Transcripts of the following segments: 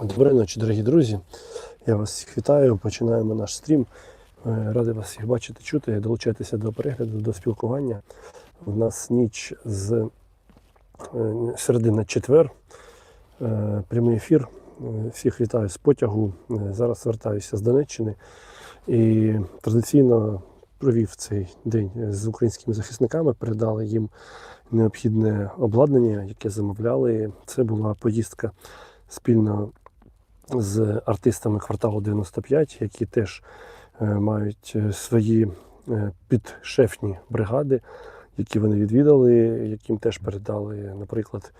Доброї ночі, дорогі друзі. Я вас всіх вітаю. Починаємо наш стрім. Е, Радий вас всіх бачити, чути. Долучайтеся до перегляду, до спілкування. У нас ніч з е, середи на четвер. Е, Прямий ефір. Всіх вітаю з потягу. Зараз звертаюся з Донеччини і традиційно провів цей день з українськими захисниками, передали їм необхідне обладнання, яке замовляли. Це була поїздка спільно з артистами кварталу 95, які теж е, мають е, свої е, підшефні бригади, які вони відвідали, яким теж передали, наприклад,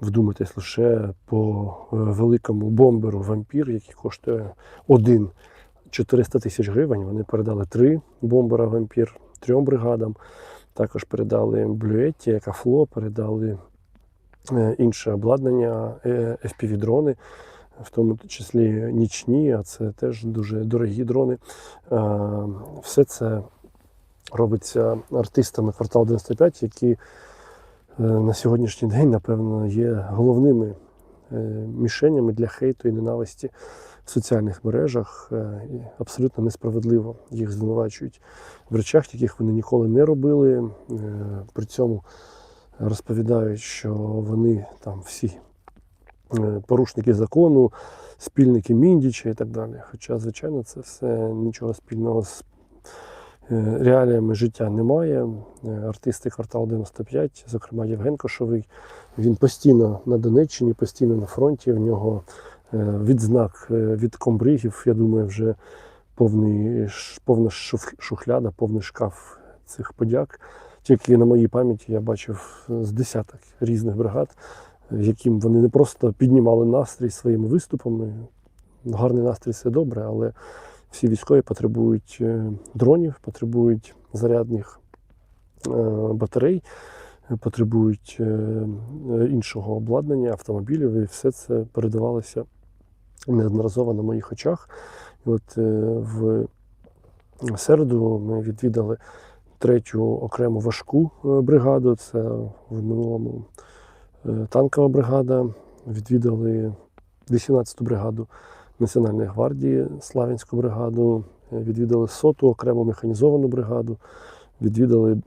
вдумайтесь лише по великому бомберу вампір, який коштує один 400 тисяч гривень. Вони передали три бомбера вампір трьом бригадам. Також передали Блюетті, Екафло, передали інше обладнання, FPV-дрони, в тому числі нічні, а це теж дуже дорогі дрони. Все це робиться артистами квартал 95, які е, на сьогоднішній день, напевно, є головними е, мішенями для хейту і ненависті в соціальних мережах. Е, І абсолютно несправедливо їх звинувачують в речах, яких вони ніколи не робили. При цьому розповідають, що вони там всі порушники закону, спільники Міндіча і так далі. Хоча, звичайно, це все нічого спільного з е, реаліями життя немає. Е, Артисти квартал 95, зокрема Євген Кошовий, він постійно на Донеччині, постійно на фронті. В нього е, відзнак е, від комбригів, я думаю, вже повний, повна шухляда, повний шкаф цих подяк. Тільки на моїй пам'яті я бачив з десяток різних бригад, яким вони не просто піднімали настрій своїми виступами. Гарний настрій це добре, але всі військові потребують е, дронів, потребують зарядних е, батарей, потребують е, іншого обладнання, автомобілів, і все це передавалося неодноразово на моїх очах. І от в середу ми відвідали третю окрему важку бригаду. Це в минулому танкова бригада. Відвідали 18-ту бригаду Національної гвардії, Славянську бригаду, е, відвідали соту окрему механізовану бригаду, відвідали е,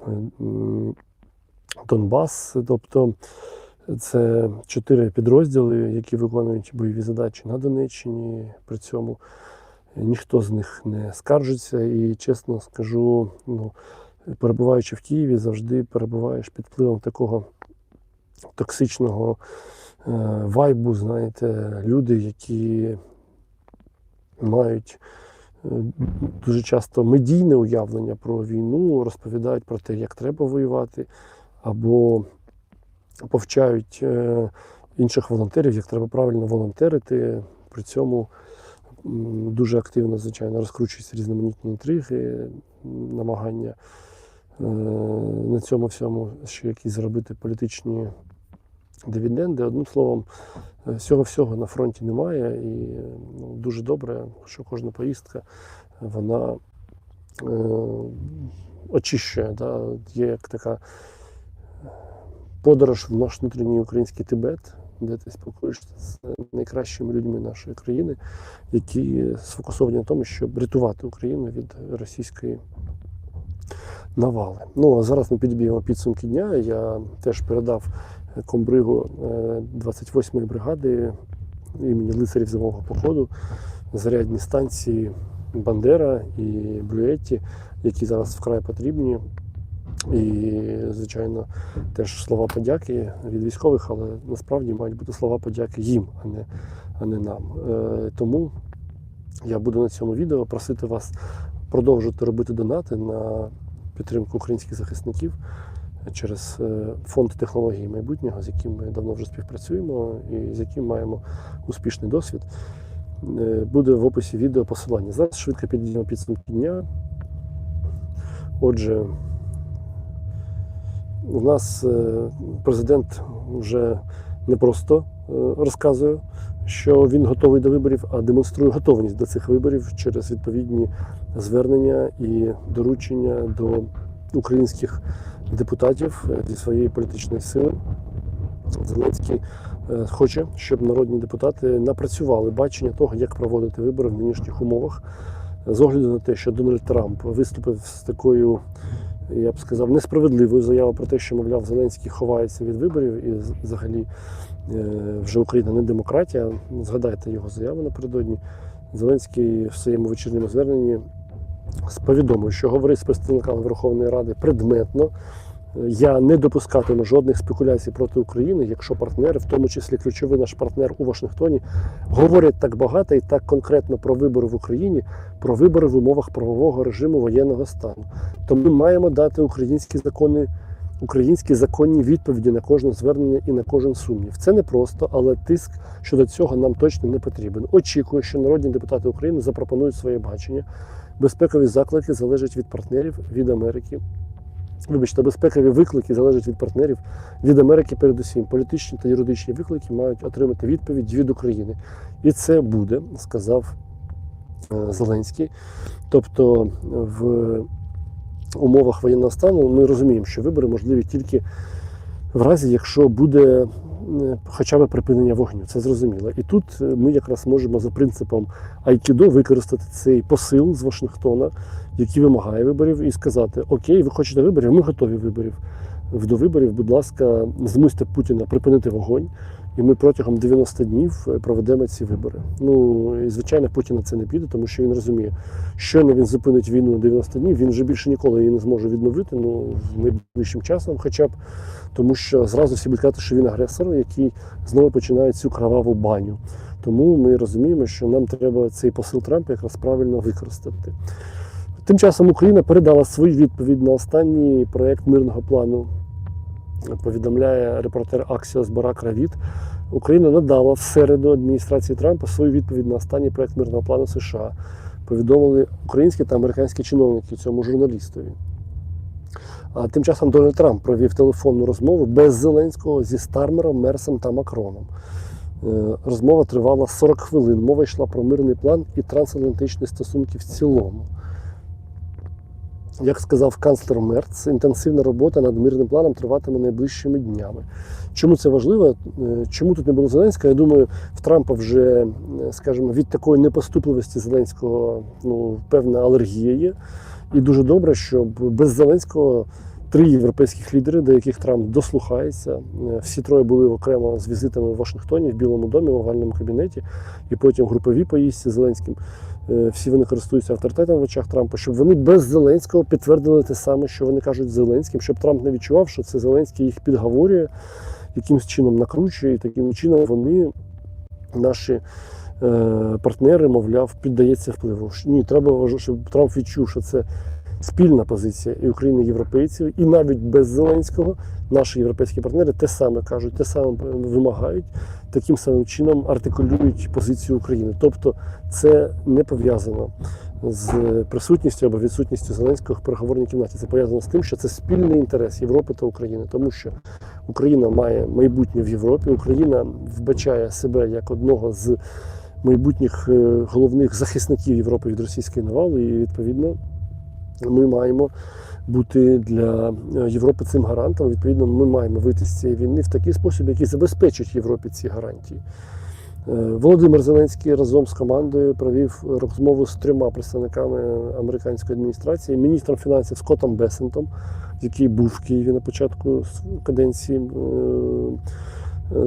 Донбас, тобто це чотири підрозділи, які виконують бойові задачі на Донеччині. При цьому ніхто з них не скаржиться. І чесно скажу, ну, перебуваючи в Києві, завжди перебуваєш під впливом такого токсичного е, вайбу, знаєте, люди, які мають е, дуже часто медійне уявлення про війну, розповідають про те, як треба воювати, або повчають е, інших волонтерів, як треба правильно волонтерити. При цьому дуже активно, звичайно, розкручуються різноманітні інтриги, намагання на цьому всьому ще якісь зробити політичні дивіденди. Одним словом, е, всього-всього на фронті немає, і е, ну, дуже добре, що кожна поїздка вона е, очищує. Да? Є як така подорож в наш внутрішній український Тибет, де ти спілкуєшся з найкращими людьми нашої країни, які сфокусовані на тому, щоб рятувати Україну від російської навали. Ну а зараз ми підб'ємо підсумки дня. Я теж передав комбригу е, 28-ї бригади імені лицарів зимового походу зарядні станції Бандера і Блюетті, які зараз вкрай потрібні. І, звичайно, теж слова подяки від військових, але насправді мають бути слова подяки їм, а не, а не нам. Е, тому я буду на цьому відео просити вас продовжувати робити донати на підтримку українських захисників через е, фонд технології майбутнього, з яким ми давно вже співпрацюємо і з яким маємо успішний досвід. Е, Буде в описі відео посилання. Зараз швидко підійдемо підсумки дня. Отже, у нас е, президент вже не просто розказує, що він готовий до виборів, а демонструє готовність до цих виборів через відповідні звернення і доручення до українських депутатів е, зі своєї політичної сили. Зеленський е, хоче, щоб народні депутати напрацювали бачення того, як проводити вибори в нинішніх умовах, з огляду на те, що Дональд Трамп виступив з такою, я б сказав, несправедливою заявою про те, що, мовляв, Зеленський ховається від виборів і взагалі е, вже Україна не демократія. Згадайте його заяву напередодні. Зеленський в своєму вечірньому зверненні повідомив, що говорить з представниками Верховної Ради предметно. Я не допускатиму жодних спекуляцій проти України, якщо партнери, в тому числі ключовий наш партнер у Вашингтоні, говорять так багато і так конкретно про вибори в Україні, про вибори в умовах правового режиму воєнного стану. То ми маємо дати українські закони, українські законні відповіді на кожне звернення і на кожен сумнів. Це не просто, але тиск щодо цього нам точно не потрібен. Очікую, що народні депутати України запропонують своє бачення. Безпекові заклики залежать від партнерів від Америки. Вибачте, безпекові виклики залежать від партнерів від Америки, передусім. Політичні та юридичні виклики мають отримати відповідь від України. І це буде, сказав е, Зеленський. Тобто, в умовах воєнного стану ми розуміємо, що вибори можливі тільки в разі, якщо буде хоча б припинення вогню. Це зрозуміло. І тут е, ми якраз можемо за принципом Айкідо використати цей посил з Вашингтона, який вимагає виборів, і сказати: Окей, ви хочете виборів, ми готові виборів. До виборів, будь ласка, змусьте Путіна припинити вогонь, і ми протягом 90 днів е, проведемо ці вибори. Ну і звичайно, Путіна це не піде, тому що він розуміє, щойно він зупинить війну на 90 днів, він вже більше ніколи її не зможе відновити. Ну найближчим часом, хоча б тому, що зразу всі будуть казати, що він агресор, який знову починає цю кроваву баню. Тому ми розуміємо, що нам треба цей посил Трампа якраз правильно використати. Тим часом Україна передала свою відповідь на останній проєкт мирного плану. Повідомляє репортер Аксіос Барак Равіт. Україна надала в середу адміністрації Трампа свою відповідь на останній проєкт мирного плану США. Повідомили українські та американські чиновники цьому журналістові. А тим часом Дональд Трамп провів телефонну розмову без Зеленського зі Стармером, Мерсом та Макроном. Е, Розмова тривала 40 хвилин. Мова йшла про мирний план і трансатлантичні стосунки в цілому. Як сказав канцлер Мерц, інтенсивна робота над мирним планом триватиме найближчими днями. Чому це важливо? Е, Чому тут не було Зеленського? Я думаю, в Трампа вже, е, скажімо, від такої непоступливості Зеленського ну, певна алергія є. І дуже добре, щоб без Зеленського три європейських лідери, до яких Трамп дослухається. е, Всі троє були окремо з візитами в Вашингтоні, в Білому домі, в овальному кабінеті, і потім групові поїздці з Зеленським. Е, Всі вони користуються авторитетом в очах Трампа, щоб вони без Зеленського підтвердили те саме, що вони кажуть Зеленським, щоб Трамп не відчував, що це Зеленський їх підговорює, якимось чином накручує, і таким чином вони, наші е, партнери, мовляв, піддається впливу. Ні, треба щоб Трамп відчув, що це спільна позиція і України, і європейців, і навіть без Зеленського наші європейські партнери те саме кажуть, те саме вимагають, таким самим чином артикулюють позицію України. Тобто це не пов'язано з присутністю або відсутністю Зеленського в переговорній кімнаті. Це пов'язано з тим, що це спільний інтерес Європи та України, тому що Україна має майбутнє в Європі, Україна вбачає себе як одного з майбутніх е, головних захисників Європи від російської навали, і відповідно ми маємо бути для е, Європи цим гарантом. Відповідно, ми маємо вийти з цієї війни в такий спосіб, який забезпечить Європі ці гарантії. Е, Володимир Зеленський разом з командою провів розмову з трьома представниками американської адміністрації, міністром фінансів Скоттом Бесентом, який був в Києві на початку каденції, е,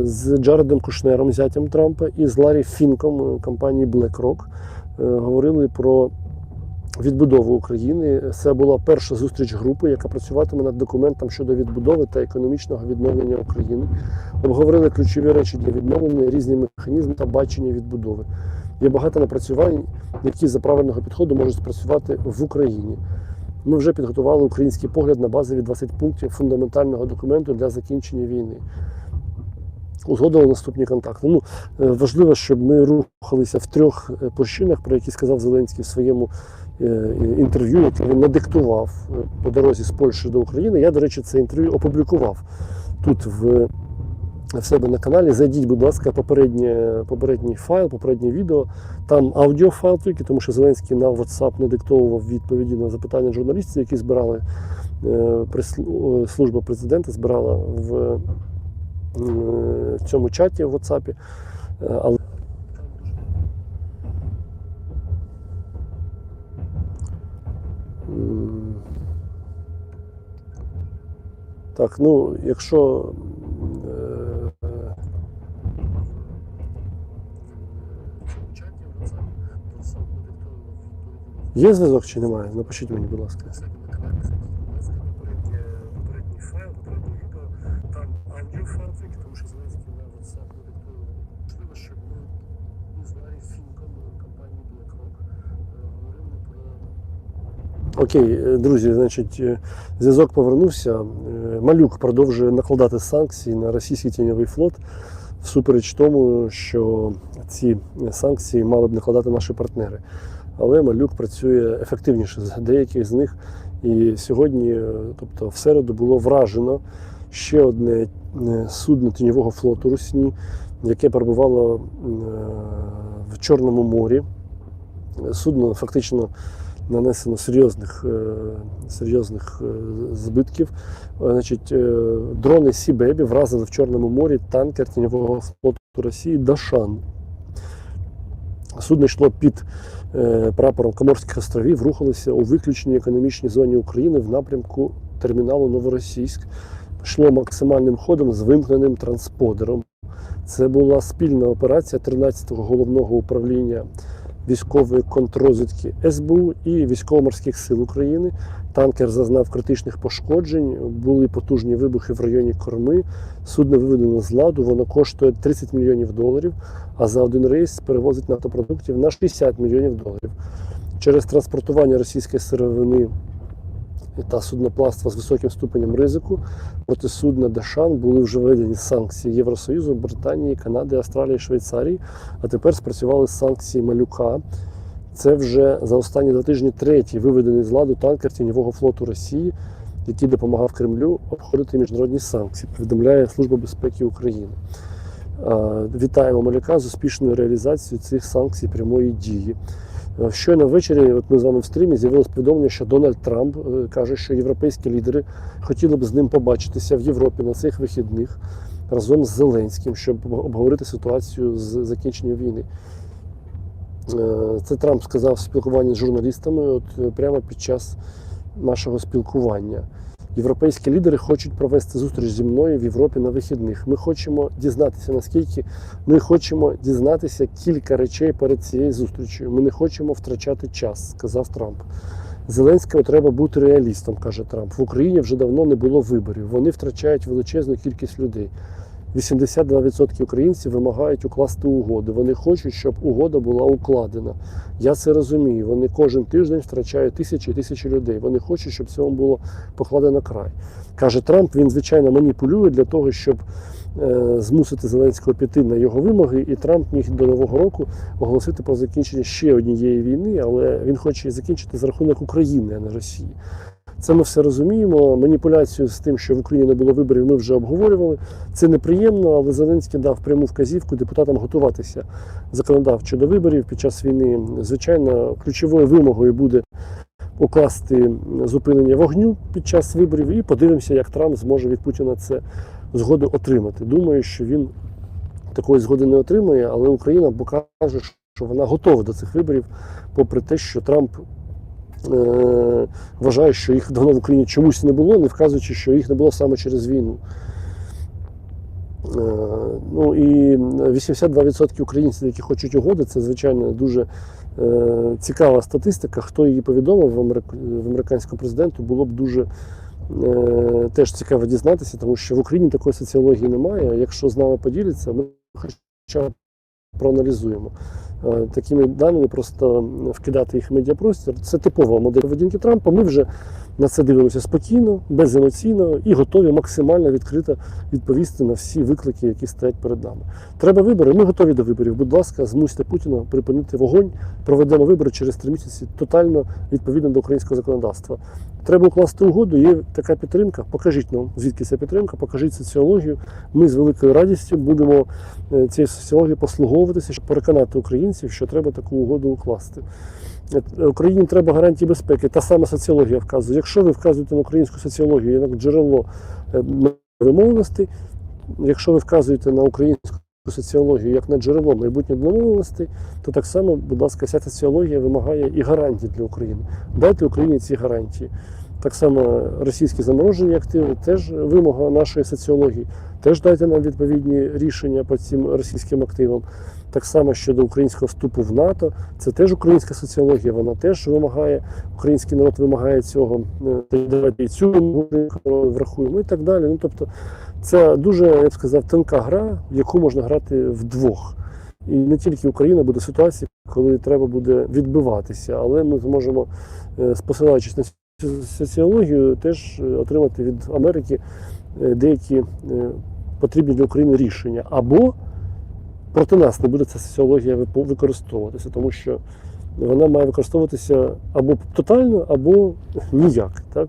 з Джаредом Кушнером, зятям Трампа, і з Ларі Фінком компанії BlackRock. Говорили про відбудову України. Це була перша зустріч групи, яка працюватиме над документом щодо відбудови та економічного відновлення України. Обговорили ключові речі для відновлення, різні механізми та бачення відбудови. Є багато напрацювань, які за правильного підходу можуть спрацювати в Україні. Ми вже підготували український погляд на базові 20 пунктів фундаментального документу для закінчення війни. Узгодили наступні контакти. Ну, е, важливо, щоб ми рухалися в трьох е, площинах, про які сказав Зеленський в своєму інтерв'ю, яке він надиктував е, по дорозі з Польщі до України. Я, до речі, це інтерв'ю опублікував тут в, в себе на каналі. Зайдіть, будь ласка, попереднє, попередній файл, попереднє відео. Там аудіофайл тільки, тому що Зеленський на WhatsApp не диктовував відповіді на запитання журналістів, які збирали е, служба президента, збирала в в цьому чаті в WhatsApp. Е, Але Так, ну, якщо е, є зв'язок чи немає? Напишіть мені, будь ласка. Там аудіофайл тому що Зеленський на WhatsApp не щоб ми ну, з Фінком компанії BlackRock Окей, е, друзі, значить, е, зв'язок повернувся. Е, Малюк продовжує накладати санкції на російський тіньовий флот, всупереч тому, що ці санкції мали б накладати наші партнери. Але Малюк працює ефективніше з деяких з них. І сьогодні, тобто в середу, було вражено ще одне судно тіньового флоту Русні, яке перебувало в Чорному морі. Судно фактично нанесено серйозних, е, серйозних е, збитків. Е, Значить, дрони Сібебі вразили в Чорному морі танкер тіньового флоту Росії Дашан. Судно йшло під прапором Коморських островів, рухалося у виключній економічній зоні України в напрямку терміналу Новоросійськ. Йшло максимальним ходом з вимкненим трансподером. Це була спільна операція 13-го головного управління військової контррозвідки СБУ і військово-морських сил України. Танкер зазнав критичних пошкоджень, були потужні вибухи в районі корми. Судно виведено з ладу, воно коштує 30 мільйонів доларів, а за один рейс перевозить нафтопродуктів на 60 мільйонів доларів. Через транспортування російської сировини та судноплавства з високим ступенем ризику проти судна Дашан були вже введені санкції Євросоюзу, Британії, Канади, Австралії, Швейцарії. А тепер спрацювали санкції малюка. Це вже за останні два тижні третій виведений з ладу танкер тіньового флоту Росії, який допомагав Кремлю обходити міжнародні санкції, повідомляє Служба безпеки України. Вітаємо малюка з успішною реалізацією цих санкцій прямої дії. Е, Щойно ввечері, от ми з вами в стрімі, з'явилось повідомлення, що Дональд Трамп е, каже, що європейські лідери хотіли б з ним побачитися в Європі на цих вихідних разом з Зеленським, щоб обговорити ситуацію з закінченням війни. Е, Це Трамп сказав в спілкуванні з журналістами от прямо під час нашого спілкування. Європейські лідери хочуть провести зустріч зі мною в Європі на вихідних. Ми хочемо дізнатися, наскільки ми хочемо дізнатися кілька речей перед цією зустрічю. Ми не хочемо втрачати час, сказав Трамп. Зеленському треба бути реалістом, каже Трамп. В Україні вже давно не було виборів. Вони втрачають величезну кількість людей. 82% українців вимагають укласти угоду. Вони хочуть, щоб угода була укладена. Я це розумію. Вони кожен тиждень втрачають тисячі і тисячі людей. Вони хочуть, щоб цьому було покладено край. Каже Трамп, він звичайно маніпулює для того, щоб е, змусити Зеленського піти на його вимоги, і Трамп міг до нового року оголосити про закінчення ще однієї війни, але він хоче закінчити за рахунок України, а не Росії. Це ми все розуміємо. Маніпуляцію з тим, що в Україні не було виборів, ми вже обговорювали. Це неприємно, але Зеленський дав пряму вказівку депутатам готуватися законодавчо до виборів під час війни. Звичайно, ключовою вимогою буде укласти зупинення вогню під час виборів, і подивимося, як Трамп зможе від Путіна це згоду отримати. Думаю, що він такої згоди не отримає, але Україна покаже, що вона готова до цих виборів, попри те, що Трамп вважає, що їх давно в Україні чомусь не було, не вказуючи, що їх не було саме через війну. Е, Ну і 82% українців, які хочуть угоди, це звичайно дуже е, цікава статистика. Хто її повідомив в, америк... в американського президенту, було б дуже е, теж цікаво дізнатися, тому що в Україні такої соціології немає. Якщо з нами поділяться, ми хоча б проаналізуємо. Е, Такими даними просто вкидати їх в медіапростір. Це типова модель поведінки Трампа. Ми вже на це дивимося спокійно, беземоційно і готові максимально відкрито відповісти на всі виклики, які стоять перед нами. Треба вибори. Ми готові до виборів. Будь ласка, змусьте Путіна припинити вогонь. Проведемо вибори через три місяці тотально відповідно до українського законодавства. Треба укласти угоду. Є така підтримка. Покажіть нам, звідки ця підтримка, покажіть соціологію. Ми з великою радістю будемо е, цією соціологією послуговуватися, щоб переконати українців, що треба таку угоду укласти. Е, Україні треба гарантії безпеки. Та сама соціологія вказує. Якщо ви вказуєте на українську соціологію як джерело е, домовленостей, якщо ви вказуєте на українську соціологію як на джерело майбутніх домовленостей, то так само, будь ласка, ця соціологія вимагає і гарантій для України. Дайте Україні ці гарантії. Так само російські заморожені активи теж вимога нашої соціології. Теж дайте нам відповідні рішення по цим російським активам. Так само щодо українського вступу в НАТО, це теж українська соціологія. Вона теж вимагає, український народ вимагає цього. Е, Давайте і цю врахуємо і так далі. Ну тобто, це дуже, я б сказав, тонка гра, в яку можна грати вдвох. І не тільки Україна буде ситуація, коли треба буде відбиватися, але ми зможемо, е, посилаючись на соціологію, теж е, отримати від Америки е, деякі потрібні для України рішення. Або проти нас не буде ця соціологія використовуватися, тому що вона має використовуватися або тотально, або ніяк. Так?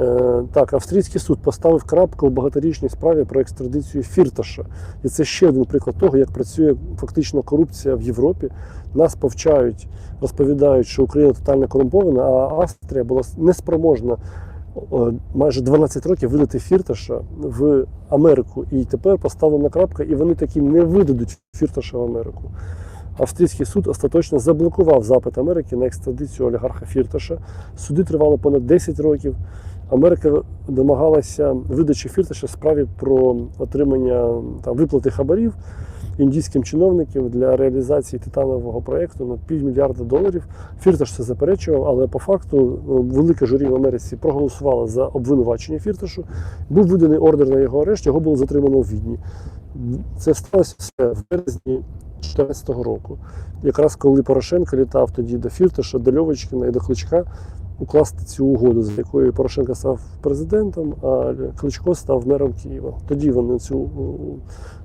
Е, Так, австрійський суд поставив крапку у багаторічній справі про екстрадицію Фірташа. І це ще один приклад того, як працює фактично корупція в Європі. Нас повчають, розповідають, що Україна тотально корумпована, а Австрія була неспроможна майже 12 років видати Фірташа в Америку. І тепер поставлена крапка, і вони таки не видадуть Фірташа в Америку. Австрійський суд остаточно заблокував запит Америки на екстрадицію олігарха Фірташа. Суди тривали понад 10 років. Америка домагалася видачі Фірташа справі про отримання там, виплати хабарів індійським чиновникам для реалізації титанового проєкту на півмільярда доларів. Фірташ це заперечував, але по факту е, велике журі в Америці проголосувало за обвинувачення Фірташу. Був виданий ордер на його арешт, його було затримано в Відні. Це сталося все в березні 2014 року. Якраз коли Порошенко літав тоді до Фірташа, до Льовочкина і до Кличка укласти цю угоду, за якою Порошенко став президентом, а Кличко став мером Києва. Тоді вони цю е,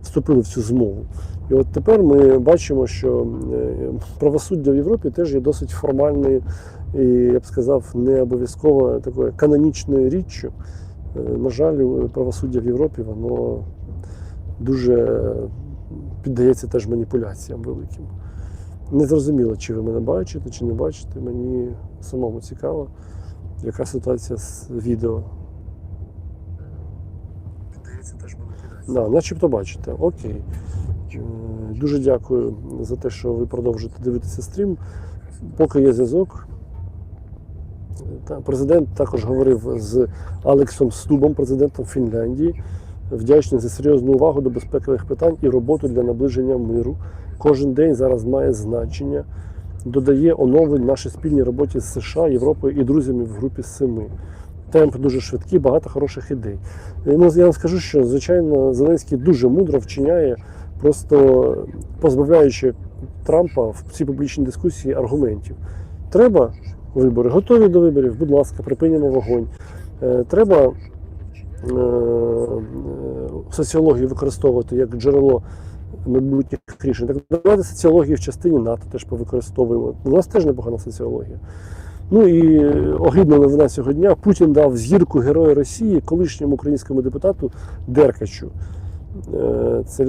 вступили в цю змову. І от тепер ми бачимо, що е, правосуддя в Європі теж є досить формальною і, я б сказав, не обов'язково такою канонічною річчю. Е, На жаль, правосуддя в Європі воно дуже піддається теж маніпуляціям великим. Не зрозуміло, чи ви мене бачите, чи не бачите. Мені самому цікаво, яка ситуація з відео. Піддається теж маніпуляції. Да, начебто бачите. Окей. Е, Дуже дякую за те, що ви продовжуєте дивитися стрім. Поки є зв'язок. Президент також говорив з Алексом Стубом, президентом Фінляндії. Вдячний за серйозну увагу до безпекових питань і роботу для наближення миру. Кожен день зараз має значення. Додає оновлень нашій спільній роботі з США, Європою і друзями в групі семи. Темп дуже швидкий, багато хороших ідей. Е, Ну, я вам скажу, що звичайно Зеленський дуже мудро вчиняє, просто позбавляючи Трампа в цій публічній дискусії аргументів. Треба вибори, готові до виборів, будь ласка, припинимо вогонь. Е, Треба е, соціологію використовувати як джерело майбутніх рішень. Так давайте соціологію в частині НАТО теж повикористовуємо. У нас теж непогана соціологія. Ну і огидна новина цього дня. Путін дав зірку Героя Росії колишньому українському депутату Деркачу. Е, Це